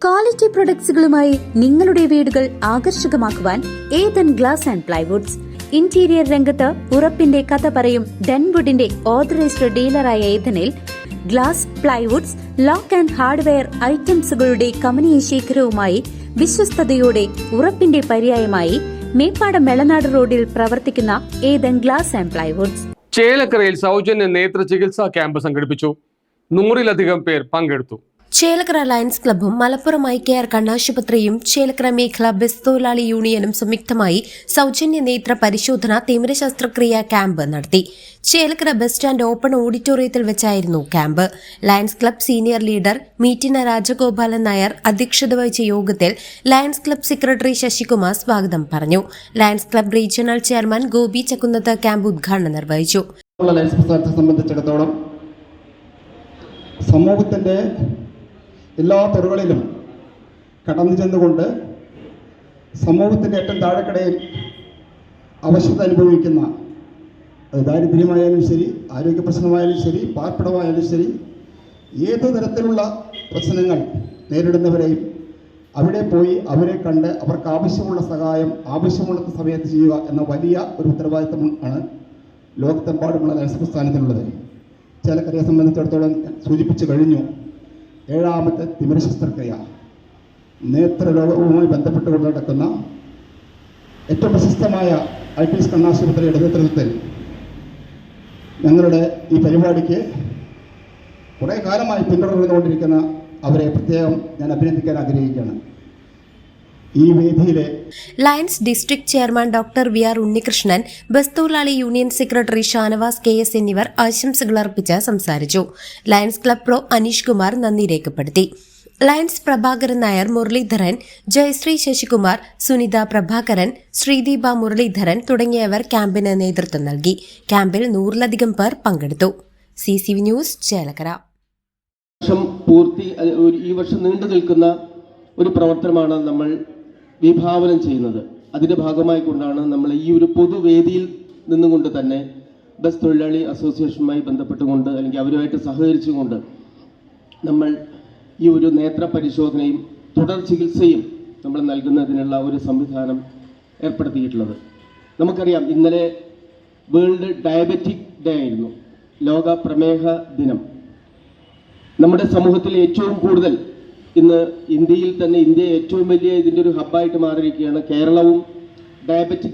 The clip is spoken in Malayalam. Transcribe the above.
ക്വാളിറ്റി പ്രൊഡക്ട്സുകളുമായി നിങ്ങളുടെ വീടുകൾ ആകർഷകമാക്കുവാൻ Ethan glass and plywoods interior രംഗത്ത് ഉറപ്പിന്റെ കഥ പറയും ഡെൻവുഡിന്റെ ഓതറൈസ്ഡ് ഡീലറായ ഏതനിൽ glass plywoods lock and hardware ഐറ്റംസുകളുടെ കമനീയ ശേഖരവുമായി വിശ്വസ്തയോടെ ഉറപ്പിന്റെ പര്യായമായി മേപ്പാടം മെളനാട് റോഡിൽ പ്രവർത്തിക്കുന്ന ഏതൻ ഗ്ലാസ് ആൻഡ് പ്ലൈവുഡ്സ് ചേലക്കരയിൽ സൗജന്യ നേത്ര ചികിത്സാ ക്യാമ്പ് സംഘടിപ്പിച്ചു. നൂറിലധികം പേർ പങ്കെടുത്തു. ചേലക്കര ലയൺസ് ക്ലബ്ബും മലപ്പുറമായി കെയർ കണ്ണാശുപത്രിയും ചേലക്കര മേഖല ബസ് തൊഴിലാളി യൂണിയനും സംയുക്തമായി സൗജന്യ നേത്ര പരിശോധന തിമിര ശസ്ത്രക്രിയ ക്യാമ്പ് നടത്തി. ചേലക്കര ബസ് സ്റ്റാൻഡ് ഓപ്പൺ ഓഡിറ്റോറിയത്തിൽ വെച്ചായിരുന്നു camp. Lions club senior leader മീറ്റിന Rajagopalan Nair അധ്യക്ഷത വഹിച്ച യോഗത്തിൽ ലയൺസ് ക്ലബ് സെക്രട്ടറി ശശികുമാർ സ്വാഗതം പറഞ്ഞു. Lions club regional chairman Gopi Chakkunnath camp ഉദ്ഘാടനം നിർവഹിച്ചു. സമൂഹത്തിന്റെ എല്ലാ തെരുവുകളിലും കടന്നു ചെന്നുകൊണ്ട് സമൂഹത്തിന്റെ ഏറ്റവും താഴെക്കടയിൽ അവശത അനുഭവിക്കുന്ന ദാരിദ്ര്യമായാലും ശരി ആരോഗ്യ പ്രശ്നമായാലും ശരി പാർപ്പിടമായാലും ശരി ഏത് തരത്തിലുള്ള പ്രശ്നങ്ങൾ നേരിടുന്നവരെയും അവിടെ പോയി അവരെ കണ്ട് അവർക്ക് ആവശ്യമുള്ള സഹായം ആവശ്യമുള്ള സമയത്ത് ചെയ്യുക എന്ന വലിയ ഒരു ഉത്തരവാദിത്തം ആണ് ലോകത്തെമ്പാടുമുള്ള ലയൻസ് പ്രസ്ഥാനത്തിനുള്ളത് ചേലക്കരയെ സംബന്ധിച്ചിടത്തോളം സൂചിപ്പിച്ചു കഴിഞ്ഞു. ഏഴാമത്തെ തിമിര ശസ്ത്രക്രിയ നേത്രരോഗവുമായി ബന്ധപ്പെട്ടുകൊണ്ട് നടക്കുന്ന ഏറ്റവും പ്രശസ്തമായ ഐ പി എസ് കണ്ണാശുപത്രിയുടെ നേതൃത്വത്തിൽ ഞങ്ങളുടെ ഈ പരിപാടിക്ക് കുറേ കാലമായി പിന്തുടർന്നുകൊണ്ടിരിക്കുന്ന അവരെ പ്രത്യേകം ഞാൻ അഭിനന്ദിക്കാൻ ആഗ്രഹിക്കുകയാണ്. ഈ വേദിയിലെ Lions district chairman doctor V R Unnikrishnan bus തൊഴിലാളി union secretary Shanavas K S എന്നിവർ ആശംസകൾ അർപ്പിച്ച് സംസാരിച്ചു. Lions club pro Aneesh Kumar നന്ദി രേഖപ്പെടുത്തി. ലയൺസ് പ്രഭാകരൻ നായർ മുരളീധരൻ ജയശ്രീ ശശികുമാർ സുനിത പ്രഭാകരൻ ശ്രീദീപ മുരളീധരൻ തുടങ്ങിയവർ ക്യാമ്പിന് നേതൃത്വം നൽകി. ക്യാമ്പിൽ നൂറിലധികം പേർ പങ്കെടുത്തു. C C V news Chelakkara. പൂർത്തി ഈ വർഷം നീണ്ടു നിൽക്കുന്ന ഒരു പ്രവർത്തനമാണ് നമ്മൾ വിഭാവനം ചെയ്യുന്നത്. അതിന്റെ ഭാഗമായി കൊണ്ടാണ് നമ്മൾ ഈ ഒരു പൊതുവേദിയിൽ നിന്നുകൊണ്ട് തന്നെ ബസ് തൊഴിലാളി അസോസിയേഷനുമായി ബന്ധപ്പെട്ടുകൊണ്ട് അല്ലെങ്കിൽ അവരുമായിട്ട് സഹകരിച്ചുകൊണ്ട് നമ്മൾ ഈ ഒരു നേത്ര പരിശോധനയും തുടർ ചികിത്സയും നമ്മൾ നൽകുന്നതിനുള്ള ഒരു സംവിധാനം ഏർപ്പെടുത്തിയിട്ടുള്ളത്. നമുക്കറിയാം ഇന്നലെ വേൾഡ് ഡയബറ്റിക് ഡേ ആയിരുന്നു. ലോക പ്രമേഹ ദിനം. നമ്മുടെ സമൂഹത്തിൽ ഏറ്റവും കൂടുതൽ ഇന്ന് ഇന്ത്യയിൽ തന്നെ ഇന്ത്യ ഏറ്റവും വലിയ ഇതിന്റെ ഒരു ഹബ്ബായിട്ട് മാറിയിരിക്കുകയാണ് കേരളവും ഡയബറ്റിക്